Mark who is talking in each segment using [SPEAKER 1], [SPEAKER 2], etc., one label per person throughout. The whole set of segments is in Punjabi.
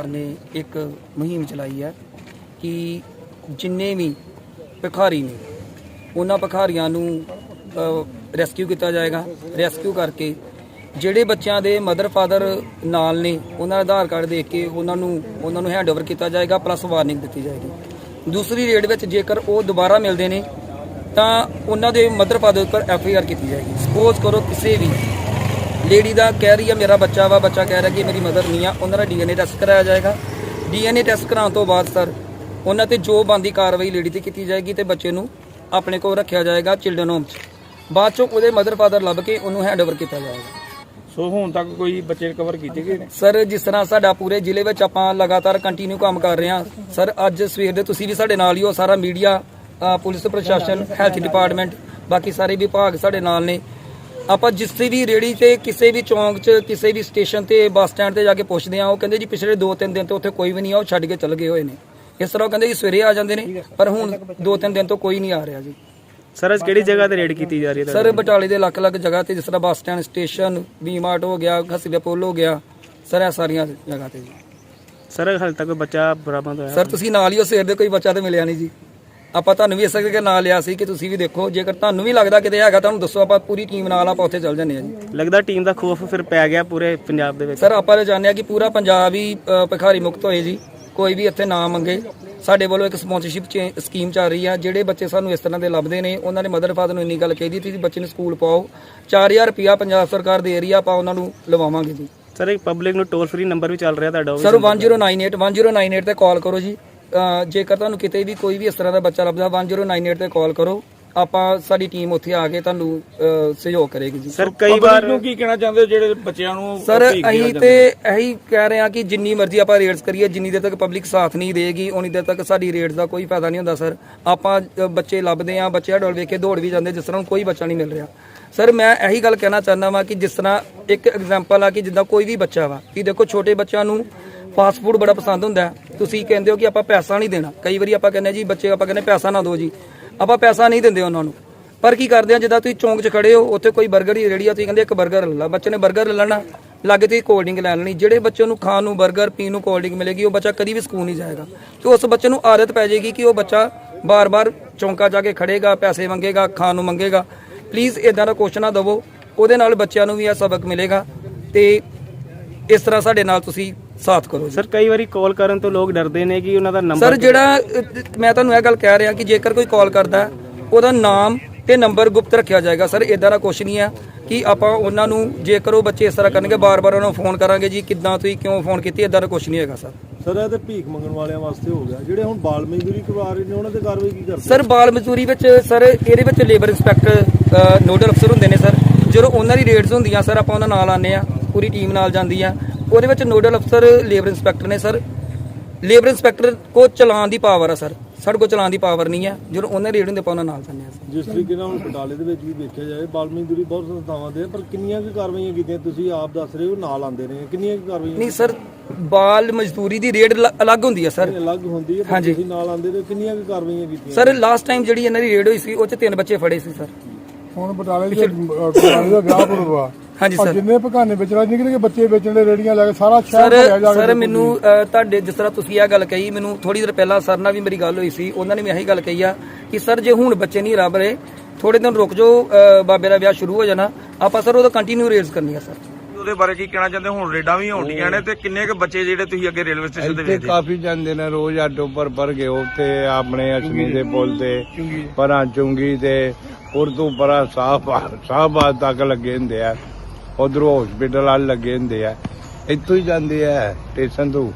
[SPEAKER 1] ਸਰਕਾਰ ਨੇ ਇੱਕ ਮੁਹਿੰਮ ਚਲਾਈ ਹੈ ਕਿ ਜਿੰਨੇ ਵੀ ਭਿਖਾਰੀ ਨੇ, ਉਹਨਾਂ ਭਿਖਾਰੀਆਂ ਨੂੰ ਰੈਸਕਿਊ ਕੀਤਾ ਜਾਏਗਾ। ਰੈਸਕਿਊ ਕਰਕੇ ਜਿਹੜੇ ਬੱਚਿਆਂ ਦੇ ਮਦਰ ਫਾਦਰ ਨਾਲ ਨੇ, ਉਹਨਾਂ ਦਾ ਆਧਾਰ ਕਾਰਡ ਦੇਖ ਕੇ ਉਹਨਾਂ ਨੂੰ ਉਹਨਾਂ ਨੂੰ ਹੈਂਡਓਵਰ ਕੀਤਾ ਜਾਏਗਾ ਪਲੱਸ ਵਾਰਨਿੰਗ ਦਿੱਤੀ ਜਾਏਗੀ। ਦੂਸਰੀ ਰੇਡ ਵਿੱਚ ਜੇਕਰ ਉਹ ਦੁਬਾਰਾ ਮਿਲਦੇ ਨੇ, ਤਾਂ ਉਹਨਾਂ ਦੇ ਮਦਰ ਫਾਦਰ ਉੱਪਰ ਐਫ ਆਈ ਆਰ ਕੀਤੀ ਜਾਏਗੀ। ਸਪੋਜ਼ ਕਰੋ ਕਿਸੇ ਵੀ ਲੇਡੀ ਦਾ ਕਹਿ ਰਹੀ ਹੈ ਮੇਰਾ ਬੱਚਾ ਵਾ ਬੱਚਾ ਕਹਿ ਰਿਹਾ ਕਿ ਮੇਰੀ ਮਦਰ ਨਹੀਂ ਆ ਉਹਨਾਂ ਦਾ ਡੀਐਨਏ ਟੈਸਟ ਕਰਾਇਆ ਜਾਏਗਾ। ਡੀਐਨਏ ਟੈਸਟ ਕਰਾਉਣ ਤੋਂ ਬਾਅਦ ਸਰ ਉਹਨਾਂ ਤੇ ਜੋ ਬੰਦੀ ਕਾਰਵਾਈ ਲੇਡੀ ਤੇ ਕੀਤੀ ਜਾਏਗੀ ਤੇ ਬੱਚੇ ਨੂੰ ਆਪਣੇ ਕੋਲ ਰੱਖਿਆ ਜਾਏਗਾ ਚਿਲਡਰਨ ਹੋਮ 'ਚ। ਬਾਅਦ ਚੋਂ ਉਹਦੇ ਮਦਰ ਫਾਦਰ ਲੱਭ ਕੇ ਉਹਨੂੰ ਹੈਂਡਓਵਰ ਕੀਤਾ ਜਾਏਗਾ।
[SPEAKER 2] ਸੋ ਹੁਣ ਤੱਕ ਕੋਈ ਬੱਚੇ ਰਿਕਵਰ ਕੀਤੇ ਗਏ ਨੇ?
[SPEAKER 1] ਸਰ ਜਿਸ ਤਰ੍ਹਾਂ ਸਾਡਾ ਪੂਰੇ ਜ਼ਿਲ੍ਹੇ ਵਿੱਚ ਆਪਾਂ ਲਗਾਤਾਰ ਕੰਟੀਨਿਊ ਕੰਮ ਕਰ ਰਹੇ ਹਾਂ ਸਰ ਅੱਜ ਸਵੇਰ ਦੇ ਤੁਸੀਂ ਵੀ ਸਾਡੇ ਨਾਲ ਹੀ ਹੋ ਸਾਰਾ ਮੀਡੀਆ ਪੁਲਿਸ ਪ੍ਰਸ਼ਾਸਨ ਹੈਲਥ ਡਿਪਾਰਟਮੈਂਟ ਬਾਕੀ ਸਾਰੇ ਵਿਭਾਗ ਸਾਡੇ ਨਾਲ ਨੇ। ਆਪਾਂ ਜਿਸ ਵੀ ਰੇੜੀ ਤੇ ਕਿਸੇ ਵੀ ਚੌਂਕ 'ਚ ਕਿਸੇ ਵੀ ਸਟੇਸ਼ਨ ਤੇ ਬੱਸ ਸਟੈਂਡ ਤੇ ਜਾ ਕੇ ਪੁੱਛਦੇ ਆ ਉਹ ਕਹਿੰਦੇ ਜੀ ਪਿਛਲੇ 2-3 ਦਿਨ ਤੋਂ ਉੱਥੇ ਕੋਈ ਵੀ ਨਹੀਂ ਆ ਉਹ ਛੱਡ ਕੇ ਚਲੇ ਗਏ ਹੋਏ ਨੇ। ਇਸ ਤਰ੍ਹਾਂ ਉਹ ਕਹਿੰਦੇ ਜੀ ਸਵੇਰੇ ਆ ਜਾਂਦੇ ਨੇ ਪਰ ਹੁਣ 2-3 ਦਿਨ ਤੋਂ ਕੋਈ ਨਹੀਂ ਆ ਰਿਹਾ ਜੀ।
[SPEAKER 2] ਸਰ ਅੱਜ ਕਿਹੜੀ ਜਗ੍ਹਾ ਤੇ ਰੇਡ ਕੀਤੀ ਜਾ ਰਹੀ ਹੈ
[SPEAKER 1] ਸਰ ਬਟਾਲੇ ਦੇ ਅਲੱਗ-ਅਲੱਗ ਜਗ੍ਹਾ ਤੇ ਜਿਸ ਤਰ੍ਹਾਂ ਬੱਸ ਸਟੈਂਡ ਸਟੇਸ਼ਨ ਵੀਮਾਰਟ ਹੋ ਗਿਆ ਹਸੀਬੇ ਪੁੱਲ ਹੋ ਗਿਆ ਸਰ ਇਹ ਸਾਰੀਆਂ ਜਗ੍ਹਾ ਤੇ ਜੀ।
[SPEAKER 2] ਸਰ ਹਾਲੇ ਤੱਕ ਕੋਈ ਬੱਚਾ ਬਰਾਬਰ ਹੋਇਆ
[SPEAKER 1] ਸਰ ਤੁਸੀਂ ਨਾਲ ਹੀ ਹੋ ਸਵੇਰ ਦੇ ਕੋਈ ਬੱਚਾ ਤੇ ਮਿਲਿਆ ਨਹੀਂ ਜੀ। ਆਪਾਂ ਤੁਹਾਨੂੰ ਵੀ ਇਸ ਕਰਕੇ ਨਾਲ ਲਿਆ ਸੀ ਕਿ ਤੁਸੀਂ ਵੀ ਦੇਖੋ ਜੇਕਰ ਤੁਹਾਨੂੰ ਵੀ ਲੱਗਦਾ ਕਿਤੇ ਹੈਗਾ ਤੁਹਾਨੂੰ ਦੱਸੋ ਆਪਾਂ ਪੂਰੀ ਟੀਮ ਨਾਲ ਆਪਾਂ ਉੱਥੇ ਚੱਲ ਜੰਨੇ ਆ ਜੀ।
[SPEAKER 2] ਲੱਗਦਾ ਟੀਮ ਦਾ ਖੋਫ ਫਿਰ ਪੈ ਗਿਆ ਪੂਰੇ ਪੰਜਾਬ ਦੇ ਵਿੱਚ।
[SPEAKER 1] ਸਰ ਆਪਾਂ ਤਾਂ ਚਾਹੁੰਦੇ ਆ ਕਿ ਪੂਰਾ ਪੰਜਾਬ ਹੀ ਅ, ਭਿਖਾਰੀ ਮੁਕਤ ਹੋਏ ਜੀ। ਕੋਈ ਵੀ ਇੱਥੇ ਨਾ ਮੰਗੇ। ਸਾਡੇ ਵੱਲੋਂ ਇੱਕ ਸਪਾਂਸਰਸ਼ਿਪ ਸਕੀਮ ਚੱਲ ਰਹੀ ਆ ਜਿਹੜੇ ਬੱਚੇ ਸਾਨੂੰ ਇਸ ਤਰ੍ਹਾਂ ਦੇ ਲੱਭਦੇ ਨੇ ਉਹਨਾਂ ਦੇ ਮਦਰ ਫਾਦਰ ਨੂੰ ਇੰਨੀ ਗੱਲ ਕਹੀ ਤੁਸੀਂ ਬੱਚੇ ਨੂੰ ਸਕੂਲ ਪਾਓ। 4000 ਰੁਪਿਆ ਪੰਜਾਬ ਸਰਕਾਰ ਦੇ ਰਹੀ ਆ ਆਪਾਂ ਉਹਨਾਂ ਨੂੰ ਲਵਾਵਾਂਗੇ ਜੀ।
[SPEAKER 2] ਸਰ ਇੱਕ ਪਬਲਿਕ ਨੂੰ ਟੋਲ ਫ੍ਰੀ ਨੰਬਰ ਵੀ ਚੱਲ ਰਿਹਾ ਤੁਹਾਡਾ ਉਹ ਵੀ
[SPEAKER 1] ਸਰ 1098 1098 ਤੇ ਕਾਲ ਕਰੋ ਜੀ। ਜੇਕਰ ਤੁਹਾਨੂੰ ਕਿਤੇ ਵੀ ਕੋਈ ਵੀ ਇਸ ਤਰ੍ਹਾਂ ਦਾ ਬੱਚਾ ਲੱਭਦਾ 1098 ਤੇ ਕਾਲ ਕਰੋ। ਆਪਾਂ ਸਾਡੀ ਟੀਮ ਉੱਥੇ ਆ ਕੇ ਤੁਹਾਨੂੰ ਸਹਿਯੋਗ ਕਰੇਗੀ ਜੀ।
[SPEAKER 2] ਸਰ ਕਈ ਵਾਰ
[SPEAKER 3] ਨੂੰ ਕੀ ਕਹਿਣਾ ਚਾਹੁੰਦੇ ਹੋ ਜਿਹੜੇ ਬੱਚਿਆਂ ਨੂੰ
[SPEAKER 1] ਸਰ ਅਸੀਂ ਤੇ ਇਹੀ ਕਹਿ ਰਹੇ ਹਾਂ ਕਿ ਜਿੰਨੀ ਮਰਜ਼ੀ ਆਪਾਂ ਰੇਡਸ ਕਰੀਏ ਜਿੰਨੀ ਦੇਰ ਤੱਕ ਪਬਲਿਕ ਸਾਥ ਨਹੀਂ ਦੇਗੀ ਉਨੀ ਦੇਰ ਤੱਕ ਸਾਡੀ ਰੇਡਸ ਦਾ ਕੋਈ ਫਾਇਦਾ ਨਹੀਂ ਹੁੰਦਾ ਸਰ। ਆਪਾਂ ਬੱਚੇ ਲੱਭਦੇ ਆ ਬੱਚੇ ਹਡੋਲ ਵੇਖ ਕੇ ਦੌੜ ਵੀ ਜਾਂਦੇ ਜਿਸ ਤਰ੍ਹਾਂ ਕੋਈ ਬੱਚਾ ਨਹੀਂ ਮਿਲ ਰਿਹਾ। ਸਰ ਮੈਂ ਇਹੀ ਗੱਲ ਕਹਿਣਾ ਚਾਹੁੰਦਾ ਵਾਂ ਕਿ ਜਿਸ ਤਰ੍ਹਾਂ ਇੱਕ ਐਗਜ਼ਾਮਪਲ ਆ ਕਿ ਜਿੱਦਾਂ ਕੋਈ ਵੀ ਬੱਚਾ ਵਾ ਕਿ ਦੇਖੋ ਛੋਟੇ ਬੱਚਿਆਂ ਨੂੰ ਫਾਸਟ ਫੂਡ ਬੜਾ ਪਸੰਦ ਹੁੰਦਾ ਹੈ। ਤੁਸੀਂ ਕਹਿੰਦੇ ਹੋ ਕਿ ਆਪਾਂ ਪੈਸਾ ਨਹੀਂ ਦੇਣਾ। ਕਈ ਵਾਰੀ ਆਪਾਂ ਕਹਿੰਦੇ ਜੀ, ਬੱਚੇ ਆਪਾਂ ਕਹਿੰਦੇ ਪੈਸਾ ਨਾ ਦਿਓ ਜੀ। ਆਪਾਂ ਪੈਸਾ ਨਹੀਂ ਦਿੰਦੇ ਉਹਨਾਂ ਨੂੰ। ਪਰ ਕੀ ਕਰਦੇ ਆ, ਜਿੱਦਾਂ ਤੁਸੀਂ ਚੌਂਕ 'ਚ ਖੜੇ ਹੋ, ਉੱਥੇ ਕੋਈ ਬਰਗਰ ਹੀ ਰੇੜੀ ਆ, ਤੁਸੀਂ ਕਹਿੰਦੇ ਇੱਕ ਬਰਗਰ ਲੈ ਲਾ। ਬੱਚੇ ਨੇ ਬਰਗਰ ਲੈ ਲੈਣਾ, ਲੱਗੇ ਤੁਸੀਂ ਕੋਲਡ ਡਰਿੰਕ ਲੈ ਲੈਣੀ। ਜਿਹੜੇ ਬੱਚੇ ਨੂੰ ਖਾਣ ਨੂੰ, ਬਰਗਰ ਪੀਣ ਨੂੰ ਕੋਲਡ ਡਰਿੰਕ ਮਿਲੇਗੀ, ਉਹ ਬੱਚਾ ਕਦੀ ਵੀ ਸਕੂਲ ਨਹੀਂ ਜਾਏਗਾ। ਤੇ ਉਸ ਬੱਚੇ ਨੂੰ ਆਦਤ ਪੈ ਜਾਏਗੀ ਕਿ ਉਹ ਬੱਚਾ ਬਾਰ-ਬਾਰ ਚੌਂਕਾ ਜਾ ਕੇ ਖੜੇਗਾ, ਪੈਸੇ ਮੰਗੇਗਾ, ਖਾਣ ਨੂੰ ਮੰਗੇਗਾ। ਪਲੀਜ਼ ਇਦਾਂ ਦਾ ਕੁਐਸਚਨ ਨਾ ਦਿਵੋ। ਉਹਦੇ ਨਾਲ ਬੱਚਿਆਂ ਨੂੰ ਵੀ ਇਹ ਸਬਕ ਮਿਲੇਗਾ। ਤੇ ਇਸ ਤਰ੍ਹਾਂ ਸਾਡੇ ਨਾਲ ਤੁਸੀਂ ਸਾਥ ਕਰੋ ਜੀ।
[SPEAKER 2] ਸਰ ਕਈ ਵਾਰੀ ਕਾਲ ਕਰਨ ਤੋਂ ਲੋਕ ਡਰਦੇ ਨੇ ਕਿ ਉਹਨਾਂ ਦਾ ਨੰਬਰ
[SPEAKER 1] ਸਰ ਜਿਹੜਾ ਅ, ਮੈਂ ਤੁਹਾਨੂੰ ਇਹ ਗੱਲ ਕਹਿ ਰਿਹਾ ਕਿ ਜੇਕਰ ਕੋਈ ਕਾਲ ਕਰਦਾ ਹੈ, ਉਹਦਾ ਨਾਮ ਤੇ ਨੰਬਰ ਗੁਪਤ ਰੱਖਿਆ ਜਾਏਗਾ। ਸਰ ਇਦਾਂ ਦਾ ਕੁਝ ਨਹੀਂ ਹੈ ਕਿ ਆਪਾਂ ਉਹਨਾਂ ਨੂੰ ਜੇਕਰ ਉਹ ਬੱਚੇ ਇਸ ਤਰ੍ਹਾਂ ਕਰਨਗੇ ਬਾਰ-ਬਾਰ ਉਹਨਾਂ ਨੂੰ ਫੋਨ ਕਰਾਂਗੇ ਜੀ ਕਿੱਦਾਂ ਤੁਸੀਂ ਕਿਉਂ ਫੋਨ ਕੀਤੀ ਇਦਾਂ ਦਾ ਕੁਝ ਨਹੀਂ ਹੈਗਾ ਸਰ।
[SPEAKER 4] ਸਰ ਇਹ ਤੇ ਭੀਖ ਮੰਗਣ ਵਾਲਿਆਂ ਵਾਸਤੇ ਹੋ ਗਿਆ। ਜਿਹੜੇ ਹੁਣ ਬਾਲ ਮਜ਼ਦੂਰੀ ਕਰਵਾ ਰਹੇ ਨੇ ਉਹਨਾਂ ਤੇ ਕਾਰਵਾਈ ਕੀ ਕਰਦੇ?
[SPEAKER 1] ਸਰ ਬਾਲ ਮਜ਼ਦੂਰੀ ਵਿੱਚ ਸਰ ਇਹਦੇ ਵਿੱਚ ਲੇਬਰ ਇੰਸਪੈਕਟਰ ਨੋਡਲ ਅਫਸਰ ਹੁੰਦੇ ਨੇ ਸਰ। ਜਦੋਂ ਉਹਨਾਂ ਦੀ ਰੇਡਸ ਹੁੰਦੀਆਂ ਸਰ ਆਪਾਂ ਉਹਨਾਂ ਨਾਲ ਆਨੇ ਆ ਪੂਰੀ ਟੀਮ ਨਾਲ ਜਾਂਦੀ ਆ ਉਹਦੇ ਵਿੱਚ ਨੋਡਲ ਅਫਸਰ ਲੇਬਰ ਇੰਸਪੈਕਟਰ ਨੇ ਸਰ। ਲੇਬਰ ਇੰਸਪੈਕਟਰ ਕੋ ਚਲਾਨ ਦੀ ਪਾਵਰ ਆ ਸਰ। ਸਾਡੇ ਕੋਲ ਚਲਾਨ ਦੀ ਪਾਵਰ ਨਹੀਂ ਆ। ਜਦੋਂ ਉਹਨਾਂ ਰੇਡ ਹੁੰਦੇ ਉਹਨਾਂ ਨਾਲ ਜਾਂਦੇ ਆ ਸਰ।
[SPEAKER 4] ਜਿਸ ਤਰੀਕੇ ਨਾਲ ਹੁਣ ਬਟਾਲੇ ਦੇ ਵਿੱਚ ਵੀ ਦੇਖਿਆ ਜਾਏ ਬਾਲ ਮਜ਼ਦੂਰੀ ਬਹੁਤ ਸੰਸਥਾਵਾਂ ਦੇ ਪਰ ਕਿੰਨੀਆਂ ਕੁ ਕਾਰਵਾਈਆਂ ਕੀਤੀਆਂ ਤੁਸੀਂ ਆਪ ਦੱਸ ਰਹੇ ਹੋ ਨਾਲ ਆਉਂਦੇ ਨੇ। ਕਿੰਨੀਆਂ ਕੁ ਕਾਰਵਾਈਆਂ
[SPEAKER 1] ਨਹੀਂ ਸਰ ਬਾਲ ਮਜ਼ਦੂਰੀ ਦੀ ਰੇਡ ਅਲੱਗ ਹੁੰਦੀ ਆ ਸਰ।
[SPEAKER 4] ਅਲੱਗ ਹੁੰਦੀ ਹੈ ਪਰ
[SPEAKER 1] ਹਾਂਜੀ।
[SPEAKER 4] ਤੁਸੀਂ ਨਾਲ ਆਉਂਦੇ ਤੇ ਕਿੰਨੀਆਂ ਕੁ ਕਾਰਵਾਈਆਂ ਕੀਤੀਆਂ
[SPEAKER 1] ਸਰ ਲਾਸਟ ਟਾਈਮ ਜਿਹੜੀ ਇਹਨਾਂ ਦੀ ਰੇਡ ਹੋਈ ਸੀ ਉਹ ਚ ਤਿੰਨ ਬੱਚੇ ਫੜੇ ਸੀ ਸਰ।
[SPEAKER 5] ਹੁਣ ਬਟਾਲੇ ਦੇ ਬਟਾਲੇ ਦਾ ਵਿਆਹ ਪੁਰਵਾ
[SPEAKER 1] ਹਾਂਜੀ ਸਰ।
[SPEAKER 5] ਜਿੰਨੇ ਭਗਾਨੇ ਵਿੱਚ ਰਾਜ ਨਿਕਲ ਕੇ ਬੱਚੇ ਵੇਚਣ ਦੇ ਰੇੜੀਆਂ ਲੈ ਕੇ ਸਾਰਾ ਸ਼ਹਿਰ ਭਰਿਆ ਜਾ
[SPEAKER 1] ਸਰ ਮੈਨੂੰ ਤੁਹਾਡੇ ਜਿਸ ਤਰ੍ਹਾਂ ਤੁਸੀਂ ਇਹ ਗੱਲ ਕਹੀ ਮੈਨੂੰ ਥੋੜੀ ਦੇਰ ਪਹਿਲਾਂ ਸਰ ਨਾਲ ਵੀ ਮੇਰੀ ਗੱਲ ਹੋਈ ਸੀ ਉਹਨਾਂ ਨੇ ਵੀ ਇਹੀ ਗੱਲ ਕਹੀ ਆ ਕਿ ਸਰ ਜੇ ਹੁਣ ਬੱਚੇ ਨਹੀਂ ਰੱਬ ਰਹੇ ਥੋੜੇ ਦਿਨ ਰੁਕ ਜਾਓ ਬਾਬੇ ਦਾ ਵਿਆਹ ਸ਼ੁਰੂ ਹੋ ਜਾਣਾ ਆਪਾਂ ਸਰ ਉਹਦਾ ਕੰਟੀਨਿਊ ਰੇਜ਼ ਕਰਨੀ ਆ ਸਰ।
[SPEAKER 3] ਉਹਦੇ ਬਾਰੇ ਕੀ ਕਹਿਣਾ ਚਾਹੁੰਦੇ ਹੋ? ਹੁਣ ਰੇਡਾਂ ਵੀ ਹੋਣੀਆਂ ਨੇ ਤੇ ਕਿੰਨੇ ਕੁ ਬੱਚੇ ਜਿਹੜੇ ਤੁਸੀਂ ਅੱਗੇ ਰੇਲਵੇ ਸਟੇਸ਼ਨ ਤੇ
[SPEAKER 6] ਇੱਥੇ
[SPEAKER 3] ਵੇਖਦੇ?
[SPEAKER 6] ਕਾਫੀ ਜਾਂਦੇ ਨੇ ਰੋਜ਼ ਆਟੋ ਪਰ ਪਰ ਗਏ ਉੱਥੇ ਆਪਣੇ ਅਸ਼ਮੀ ਦੇ ਪੁੱਲ ਤੇ ਪਰਾਂ ਚੁੰਗੀ ਤੇ ਉਰਦੂ ਪਰਾਂ ਸਾਹਬਾਦ ਸਾਹਬਾਦ ਤੱਕ ਲੱਗੇ ਹੁੰਦੇ ਆ। ਉਧਰੋਂ ਹਸਪੀਟਲ ਵਾਲ ਲੱਗੇ ਹੁੰਦੇ ਆ। ਇੱਥੋਂ ਹੀ ਜਾਂਦੇ ਆ ਸਟੇਸ਼ਨ ਤੋਂ।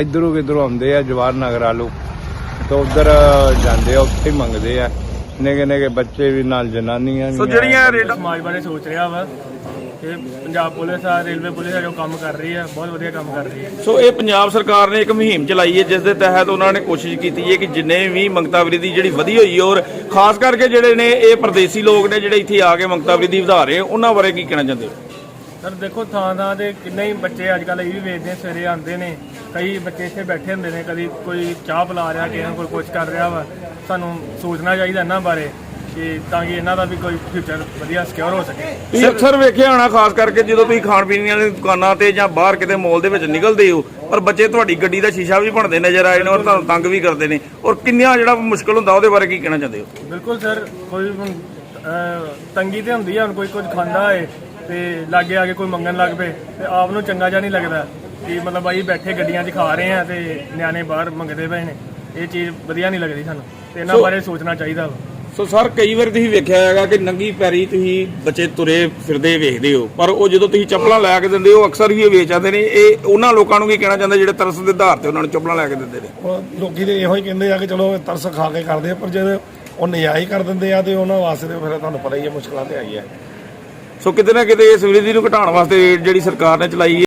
[SPEAKER 6] ਇਧਰੋਂ ਕਿਧਰੋਂ ਆਉਂਦੇ ਆ ਜਵਾਹਰ ਨਗਰ ਆਲੂ ਤੇ ਉਧਰ ਜਾਂਦੇ ਆ ਉੱਥੇ ਹੀ ਮੰਗਦੇ ਆ। ਨਿੱਕੇ ਨਿੱਕੇ ਬੱਚੇ ਵੀ ਨਾਲ ਜਨਾਨੀਆਂ ਵੀ
[SPEAKER 3] ਸੋ। ਜਿਹੜੀਆਂ ਰੇਡਾਂ
[SPEAKER 7] ਸਮਾਜ ਬਾਰੇ ਸੋਚ ਰਿਹਾ ਵਾ ਤੇ ਪੰਜਾਬ ਪੁਲਿਸ ਆ ਰੇਲਵੇ ਪੁਲਿਸ ਆ ਜੋ ਕੰਮ ਕਰ ਰਹੀ ਆ ਬਹੁਤ ਵਧੀਆ ਕੰਮ ਕਰ ਰਹੀ ਹੈ
[SPEAKER 3] ਸੋ ਇਹ ਪੰਜਾਬ ਸਰਕਾਰ ਨੇ ਇੱਕ ਮੁਹਿੰਮ ਚਲਾਈ ਹੈ ਜਿਸ ਦੇ ਤਹਿਤ ਉਹਨਾਂ ਨੇ ਕੋਸ਼ਿਸ਼ ਕੀਤੀ ਹੈ ਕਿ ਜਿੰਨੇ ਵੀ ਮੰਗਤਾਵਰੀ ਦੀ ਜਿਹੜੀ ਵਧੀ ਹੋਈ ਹੈ ਔਰ ਖਾਸ ਕਰਕੇ ਜਿਹੜੇ ਨੇ ਇਹ ਪਰਦੇਸੀ ਲੋਕ ਨੇ ਜਿਹੜੇ ਇੱਥੇ ਆ ਕੇ ਮੰਗਤਾਵਰੀ ਦੀ ਵਧਾ ਰਹੇ ਉਹਨਾਂ ਬਾਰੇ ਕੀ ਕਹਿਣਾ ਚਾਹੁੰਦੇ ਹੋ?
[SPEAKER 7] ਸਰ ਦੇਖੋ ਥਾਂ ਥਾਂ ਤੇ ਕਿੰਨੇ ਹੀ ਬੱਚੇ ਅੱਜ ਕੱਲ ਇਹ ਵੀ ਵੇਚਦੇ ਆ, ਸਵੇਰੇ ਆਉਂਦੇ ਨੇ। ਕਈ ਬੱਚੇ ਇੱਥੇ ਬੈਠੇ ਹੁੰਦੇ ਨੇ ਕਦੀ ਕੋਈ ਚਾਹ ਪਿਲਾ ਰਿਹਾ ਕਿਸੇ ਨੂੰ ਕੋਈ ਕੁਝ ਕਰ ਰਿਹਾ ਵਾ। ਸਾਨੂੰ ਸੋਚਣਾ ਚਾਹੀਦਾ ਇਹਨਾਂ ਬਾਰੇ ਕਿ ਤਾਂ ਕਿ ਇਹਨਾਂ ਦਾ ਵੀ ਕੋਈ ਫਿਊਚਰ ਵਧੀਆ ਸਿਕਿਉਰ ਹੋ ਸਕੇ।
[SPEAKER 3] ਤੁਸੀਂ ਅਕਸਰ ਵੇਖਿਆ ਹੋਣਾ ਖਾਸ ਕਰਕੇ ਜਦੋਂ ਤੁਸੀਂ ਖਾਣ ਪੀਣ ਵਾਲੀ ਦੁਕਾਨਾਂ ਤੇ ਜਾਂ ਬਾਹਰ ਕਿਤੇ ਮਾਲ ਦੇ ਵਿੱਚ ਨਿਕਲਦੇ ਹੋ ਔਰ ਬੱਚੇ ਤੁਹਾਡੀ ਗੱਡੀ ਦਾ ਸ਼ੀਸ਼ਾ ਵੀ ਭੰਨਦੇ ਨਜ਼ਰ ਆਏ ਨੇ ਔਰ ਤੁਹਾਨੂੰ ਤੰਗ ਵੀ ਕਰਦੇ ਨੇ। ਔਰ ਕਿੰਨਾ ਜਿਹੜਾ ਮੁਸ਼ਕਲ ਹੁੰਦਾ ਉਹਦੇ ਬਾਰੇ ਕੀ ਕਹਿਣਾ ਚਾਹੁੰਦੇ ਹੋ?
[SPEAKER 7] ਬਿਲਕੁਲ ਸਰ ਕੋਈ ਹੁਣ, ਅਹ, ਤੰਗੀ ਤੇ ਹੁੰਦੀ ਆ ਹੁਣ ਕੋਈ ਕੁਝ ਖਾਂਦਾ ਏ ਤੇ ਲਾਗੇ ਆ ਕੇ ਕੋਈ ਮੰਗਣ ਲੱਗ ਪਏ ਤੇ ਆਪ ਨੂੰ ਚੰਗਾ ਜਿਹਾ ਨਹੀਂ ਲੱਗਦਾ ਕਿ ਮਤਲਬ ਆਈ ਬੈਠੇ ਗੱਡੀਆਂ 'ਚ ਖਾ ਰਹੇ ਆ ਤੇ ਨਿਆਣੇ ਬਾਹਰ ਮੰਗਦੇ ਪਏ ਨੇ। ਇਹ ਚੀਜ਼ ਵਧੀਆ ਨਹੀਂ ਲੱਗਦੀ ਸਾਨੂੰ ਤੇ ਇਹਨਾਂ ਬਾਰੇ ਸੋਚਣਾ ਚਾਹੀਦਾ ਵਾ।
[SPEAKER 3] ਸੋ ਸਰ ਕਈ ਵਾਰ ਤੁਸੀਂ ਵੇਖਿਆ ਹੈਗਾ ਕਿ ਨੰਗੀ ਪੈਰੀ ਤੁਸੀਂ ਬੱਚੇ ਤੁਰੇ ਫਿਰਦੇ ਵੇਖਦੇ ਹੋ ਪਰ ਉਹ ਜਦੋਂ ਤੁਸੀਂ ਚੱਪਲਾਂ ਲੈ ਕੇ ਦਿੰਦੇ ਹੋ ਅਕਸਰ ਹੀ ਇਹ ਵੇਚ ਜਾਂਦੇ ਨੇ। ਇਹ ਉਹਨਾਂ ਲੋਕਾਂ ਨੂੰ ਕੀ ਕਹਿਣਾ ਚਾਹੁੰਦੇ ਜਿਹੜੇ ਤਰਸ ਦੇ ਆਧਾਰ ਤੇ ਉਹਨਾਂ ਨੂੰ ਚੱਪਲਾਂ ਲੈ ਕੇ ਦਿੰਦੇ ਨੇ?
[SPEAKER 8] ਉਹ ਲੋਕੀ ਤੇ ਇਹੋ ਹੀ ਕਹਿੰਦੇ ਆ ਕਿ ਚਲੋ ਤਰਸ ਖਾ ਕੇ ਕਰਦੇ ਆ ਪਰ ਜੇ ਉਹ ਨਜਾਇਜ਼ ਕਰ ਦਿੰਦੇ ਆ ਤੇ ਉਹਨਾਂ ਵਾਸਤੇ ਫਿਰ ਤੁਹਾਨੂੰ ਪਤਾ ਹੀ ਹੈ ਮੁਸ਼ਕਲਾਂ ਤੇ ਆਈ ਹੈ
[SPEAKER 3] ਸੋ ਕਿਤੇ ਨਾ ਕਿਤੇ ਇਸ ਵਿਰੋਧੀ ਨੂੰ ਘਟਾਉਣ ਵਾਸਤੇ ਜਿਹੜੀ ਸਰਕਾਰ ਨੇ ਚਲਾਈ